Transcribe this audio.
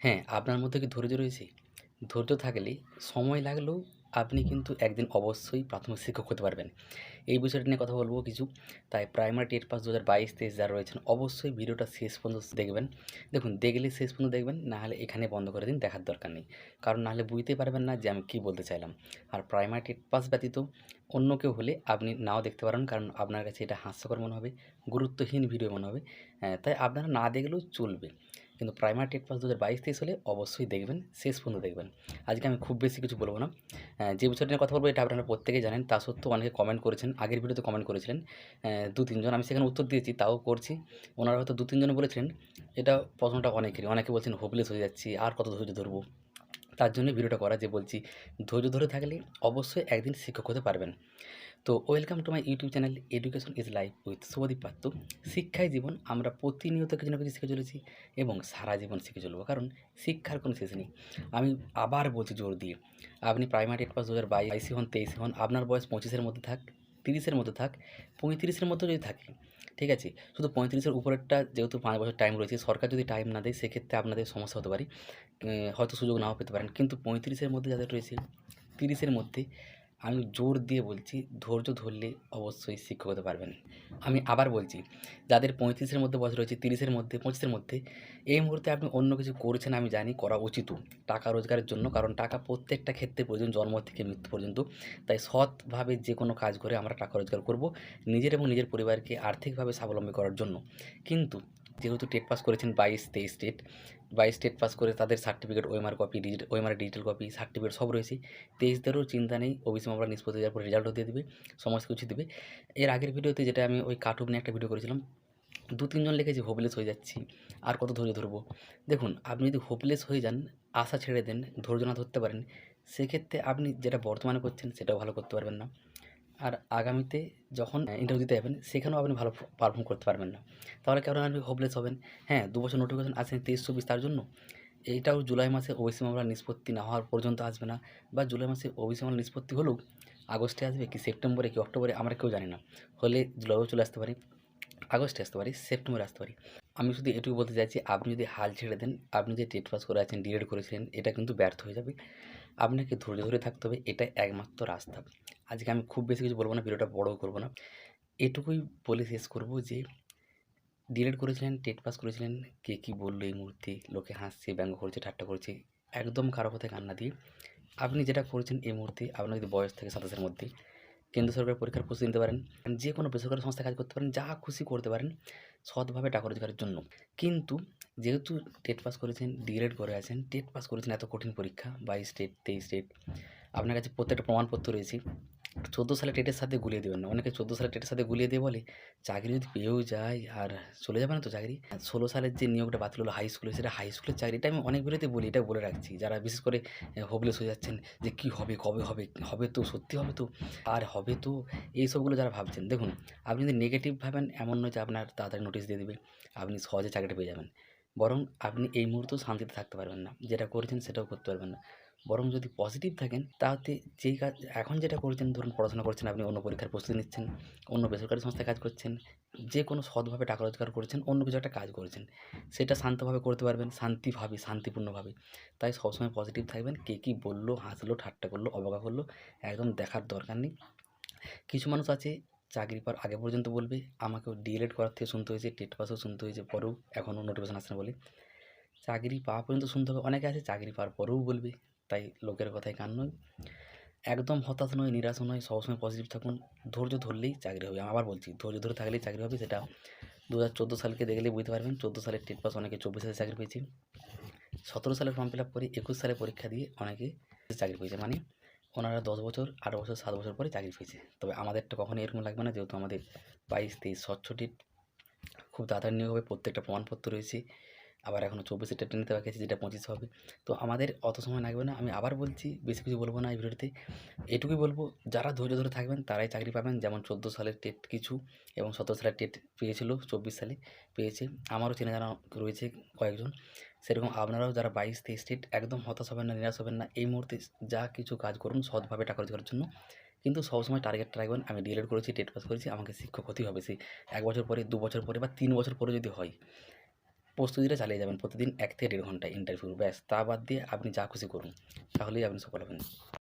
হ্যাঁ, আপনার মধ্যে কি ধৈর্য রয়েছে? ধৈর্য থাকলে সময় লাগলেও আপনি কিন্তু একদিন অবশ্যই প্রাথমিক শিক্ষক হতে পারবেন। এই বিষয়টা নিয়ে কথা বলব কিছু। তাই প্রাইমারি টেট পাস ২০২২-২৩ যারা রয়েছেন অবশ্যই ভিডিওটা শেষ পর্যন্ত দেখবেন। দেখুন দেখলে শেষ পর্যন্ত দেখবেন, না হলে এখানে বন্ধ করে দিন, দেখার দরকার নেই। কারণ না হলে বুঝতে পারবেন না যে আমি কী বলতে চাইলাম। আর প্রাইমারি টেট পাস ব্যতীত অন্য কেউ হলে আপনি নাও দেখতে পারেন। কারণ আপনার কাছে এটা হাস্যকর মনে হবে, গুরুত্বহীন ভিডিও মনে হবে। অ্যা তাই আপনারা না দেখলেও চলবে। কিন্তু প্রাইমারি টেট পাস ২০২২-২৩ হলে অবশ্যই দেখবেন, শেষ পর্যন্ত দেখবেন। আজকে আমি খুব বেশি কিছু বলব না। যে বিষয়টা নিয়ে কথা বলব এটা আপনারা প্রত্যেকেই জানেন। তা সত্ত্বেও অনেকে কমেন্ট করেছেন। আগের ভিডিওতে কমেন্ট করেছিলেন দু ২-৩ আমি সেখানে উত্তর দিয়েছি, তাও করছি। ওনারা হয়তো ২-৩ জনে বলেছিলেন, এটা প্রশ্নটা অনেকেরই। অনেকে বলছেন হোপলেস হয়ে যাচ্ছি, আর কত ধৈর্য ধরব? তার জন্যই ভিডিওটা করা যে বলছি, ধৈর্য ধরে থাকলে অবশ্যই একদিন শিক্ষক হতে পারবেন। তো welcome to my YouTube channel education is life with Shubhadeep Patra. শিক্ষাই জীবন। আমরা প্রতিনিয়ত কিছু না কিছু শিখে চলেছি এবং সারা জীবন শিখে চলবো কারণ শিক্ষার কোনো শেষ নেই। আমি আবার বলছি জোর দিয়ে, আপনি প্রাইমারি টেট পাস ২০২২ হন, ২৩ হন, আপনার বয়স পঁচিশের মধ্যে থাক, ৩০ মতো থাক, পঁয়ত্রিশের মতো যদি থাকে, ঠিক আছে? শুধু পঁয়ত্রিশের উপরেরটা যেহেতু পাঁচ বছর টাইম রয়েছে, সরকার যদি টাইম না দেয় সেক্ষেত্রে আপনাদের সমস্যা হতে পারে। হয়তো সুযোগ নাও পেতে পারেন। কিন্তু পঁয়ত্রিশের মধ্যে যাদের রয়েছে, তিরিশের মধ্যে আমি জোর দিয়ে বলছি ধৈর্য ধরলে অবশ্যই শিক্ষক হতে পারবেন। আমি আবার বলছি, যাদের পঁয়ত্রিশের মধ্যে বয়স রয়েছে, তিরিশের মধ্যে, পঁচিশের মধ্যে, এই মুহূর্তে আপনি অন্য কিছু করছেন আমি জানি, করা উচিতও। টাকা রোজগারের জন্য। কারণ টাকা প্রত্যেকটা ক্ষেত্রে প্রয়োজন জন্ম থেকে মৃত্যু পর্যন্ত। তাই সৎভাবে যে কোনো কাজ করে আমরা টাকা রোজগার করব, নিজের এবং নিজের পরিবারকে আর্থিকভাবে স্বাবলম্বী করার জন্য। কিন্তু যেহেতু টেট পাস করেছেন ২২-২৩ টেট, ২২ টেট পাস করে তাদের সার্টিফিকেট, ওএমআর কপি, ডিজিট ওএমআরের ডিজিটাল কপি, সার্টিফিকেট সব রয়েছে। তেইশদেরও চিন্তা নেই। ওবিসি মামলা নিষ্পত্তি দেওয়ার পর রেজাল্টও দিয়ে দেবে সমস্ত কিছু দেবে এর আগের ভিডিওতে যেটা আমি ওই কাটঅফ নিয়ে একটা ভিডিও করেছিলাম, ২-৩ জন লিখেছে হোপলেস হয়ে যাচ্ছি, আর কত ধৈর্য ধরবো দেখুন আপনি যদি হোপলেস হয়ে যান, আশা ছেড়ে দেন, ধৈর্য না ধরতে পারেন, সেক্ষেত্রে আপনি যেটা বর্তমানে করছেন সেটাও ভালো করতে পারবেন না। আর আগামীতে যখন ইন্টারভিউ দিতে যাবেন, সেখানেও আপনি ভালো পারফর্ম করতে পারবেন না। তাহলে কেন আপনি হোপলেস হবেন? হ্যাঁ, ২ বছর নোটিফিকেশন আসেনি ২৩-২৪ তার জন্য? এইটাও জুলাই মাসে ওবিসি মামলার নিষ্পত্তি না হওয়ার পর্যন্ত আসবে না বা জুলাই মাসে ওবিসি মামলার নিষ্পত্তি হলেও আগস্টে আসবে কি সেপ্টেম্বরে কি অক্টোবরে আমরা কেউ জানি না। হলে জুলাইও চলে আসতে পারি আগস্টে আসতে পারি সেপ্টেম্বরে আসতে পারে। আমি শুধু এটুকু বলতে চাইছি, আপনি যদি হাল ছেড়ে দেন, আপনি যে টেট পাস করে আছেন, ডিএড করেছিলেন, এটা কিন্তু ব্যর্থ হয়ে যাবে। আপনাকে ধৈর্য ধরে থাকতে হবে। এটাই একমাত্র রাস্তা। আজকে আমি খুব বেশি কিছু বলব না, ভিডিওটা বড়ও করব না। এটুকুই বলে শেষ করব যে, ডিএড করেছিলেন, টেট পাস করেছিলেন, কে কী বলল এই মুহূর্তে, লোকে হাসছে, ব্যঙ্গ করছে, ঠাট্টা করছে, একদম কারও কথায় কান না দিয়ে আপনি যেটা করেছেন এই মুহূর্তে, আপনার যদি বয়স থাকে ২৭ এর মধ্যে, কেন্দ্র সরকারের পরীক্ষার প্রস্তুতি নিতে পারেন, যে কোনো বেসরকারি সংস্থায় কাজ করতে পারেন, যা খুশি করতে পারেন সৎভাবে টাকা রোজগারের জন্য। কিন্তু যেহেতু টেট পাস করেছেন, ডিগ্রেড করে আছেন, টেট পাস করেছেন এত কঠিন পরীক্ষা ২২ স্টেট ২৩ স্টেট আপনার কাছে প্রত্যেকটা প্রমাণপত্র রয়েছে। ১৪ সালে টেটের সাথে গুলিয়ে দেবেন না। অনেকে ১৪ সালে টেটের সাথে গুলিয়ে দিয়ে বলে, চাকরি যদি পেয়েও যায় আর চলে যাবে না তো চাকরি? ১৬ সালের যে নিয়োগটা বাতিল হলো হাই স্কুলে, সেটা হাই স্কুলের চাকরি। এটা আমি অনেক ভিডিওতে বলি, এটা বলে রাখছি। যারা বিশেষ করে অ্যা হোপলেস হয়ে যাচ্ছেন যে কী হবে, কবে হবে, হবে তো, সত্যি হবে তো, আর হবে তো, এইসবগুলো যারা ভাবছেন, দেখুন আপনি যদি নেগেটিভ ভাবেন এমন নয় যে আপনার তাড়াতাড়ি নোটিশ দিয়ে দেবে আপনি সহজে চাকরিটা পেয়ে যাবেন। বরং আপনি এই মুহূর্তেও শান্তিতে থাকতে পারবেন না। যেটা করেছেন সেটাও করতে পারবেন না। বরং যদি পজিটিভ থাকেন, তাতে যেই কাজ এখন যেটা করছেন ধরুন পড়াশোনা করছেন, আপনি অন্য পরীক্ষার প্রস্তুতি নিচ্ছেন, অন্য বেসরকারি সংস্থায় কাজ করছেন, যে কোনো সৎভাবে টাকা রোজগার করছেন, অন্য কিছু একটা কাজ করছেন। সেটা শান্তভাবে করতে পারবেন, শান্তিভাবে, শান্তিপূর্ণভাবে। তাই সবসময় পজিটিভ থাকবেন। কে কী বলল হাসলো, ঠাট্টা করল অবজ্ঞা করল একদম দেখার দরকার নেই। কিছু মানুষ আছে চাকরি পাওয়ার আগে পর্যন্ত বলবে, আমাকেও ডিএলএড করার থেকে শুনতে হয়েছে, টেট পাসও শুনতে হয়েছে, পরেও এখনও নোটিফিকেশন আসছে বলে। চাকরি পাওয়া পর্যন্ত শুনতে হবে। অনেকে আছে চাকরি পাওয়ার পরেও বলবে। তাই লোকের কথায় কান নয়। একদম হতাশ নয়, নিরাশ নয়, সবসময় পজিটিভ থাকুন। ধৈর্য ধরলেই চাকরি হবে। আবার বলছি, ধৈর্য ধরে থাকলেই চাকরি হবে। সেটা ২০১৪ সালকে দেখলেই বুঝতে পারবেন। ১৪ সালের টেট পাস অনেকে ২৪ সালে চাকরি পেয়েছে। ১৭ সালে ফর্ম ফিল আপ করে ২১ সালে পরীক্ষা দিয়ে অনেকে চাকরি পেয়েছে। মানে ওনারা ১০ বছর, আট বছর, সাত বছর পরে চাকরি পেয়েছে। তবে আমাদেরটা কখনোই এরকম লাগবে না যেহেতু আমাদের ২২-২৩ স্বচ্ছ টেট। খুব তাড়াতাড়ি নিয়োগ হবে, প্রত্যেকটা প্রমাণপত্র রয়েছে। আবার এখনও ২৪ এর টেটটা নিতে বাকি আছে যেটা ২৫ হবে। তো আমাদের অত সময় লাগবে না। আমি আবার বলছি, বেশি কিছু বলব না এই ভিডিওতে। এটুকুই বলব যারা ধৈর্য ধরে থাকবেন তারাই চাকরি পাবেন। যেমন ১৪ সালের টেট কিছু এবং ১৭ সালের টেট পেয়েছিল, ২৪ সালে পেয়েছে। আমারও চেনা জানা রয়েছে কয়েকজন। সেরকম আপনারাও যারা ২২-২৩ টেট একদম হতাশ হবেন না, নিরাশ হবেন না। এই মুহূর্তে যা কিছু কাজ করুন সৎভাবে টাকা রোজগারের জন্য। কিন্তু সবসময় টার্গেটটা রাখবেন, আমি ডিএলএড করেছি, টেট পাস করেছি, আমাকে শিক্ষক হতেই হবে। সে এক বছর পরে, দু বছর পরে বা তিন বছর পরে যদি হয়। প্রস্তুতিটা চালিয়ে যাবেন প্রতিদিন এক থেকে দেড় ঘণ্টা ইন্টারভিউ ব্যাস। তা বাদ দিয়ে আপনি যা খুশি করুন, তাহলেই আপনি সফল হবেন।